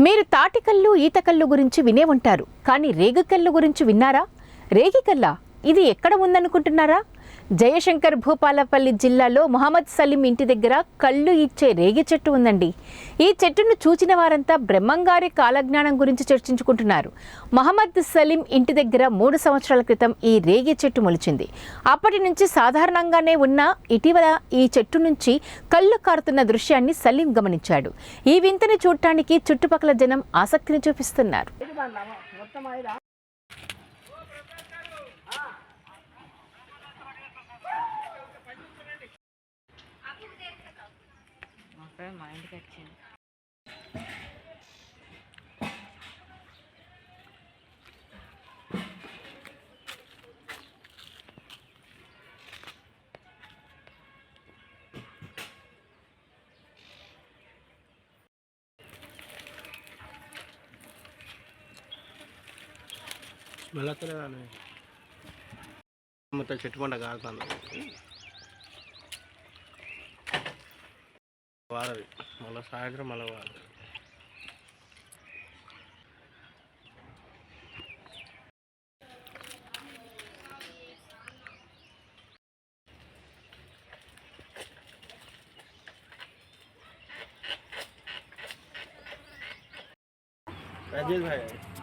మీరు తాటికల్లు ఈతకల్లు గురించి వినే ఉంటారు. కానీ రేగికల్లు గురించి విన్నారా? రేగికల్లా? ఇది ఎక్కడ ఉందనుకుంటున్నారా? జయశంకర్ భూపాలపల్లి జిల్లాలో మొహమ్మద్ సలీం ఇంటి దగ్గర కళ్ళు ఇచ్చే రేగి చెట్టు ఉందండి. ఈ చెట్టును చూచిన వారంతా బ్రహ్మంగారి కాలజ్ఞానం గురించి చర్చించుకుంటున్నారు. మహమ్మద్ సలీం ఇంటి దగ్గర మూడు సంవత్సరాల క్రితం ఈ రేగి చెట్టు మొలిచింది. అప్పటి నుంచి సాధారణంగానే ఉన్న ఇటీవల ఈ చెట్టు నుంచి కళ్ళు కారుతున్న దృశ్యాన్ని సలీం గమనించాడు. ఈ వింతని చూడటానికి చుట్టుపక్కల జనం ఆసక్తిని చూపిస్తున్నారు. అప్పుడే మా ఇంటికి వచ్చింది. మళ్ళీ వస్తలేదాన్ని మొత్తం చెట్టు పంట కారుతుంది వారది మళ్ళీ సాయంత్రం మళ్ళీ వారది राजेश भाई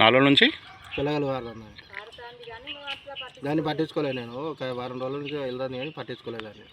నాలుగు నుంచి? పిల్లగలు వారు దాన్ని పట్టించుకోలేదు నేను. ఒక వారం రోజుల నుంచి వెళ్దాను కానీ పట్టించుకోలేదు దాన్ని.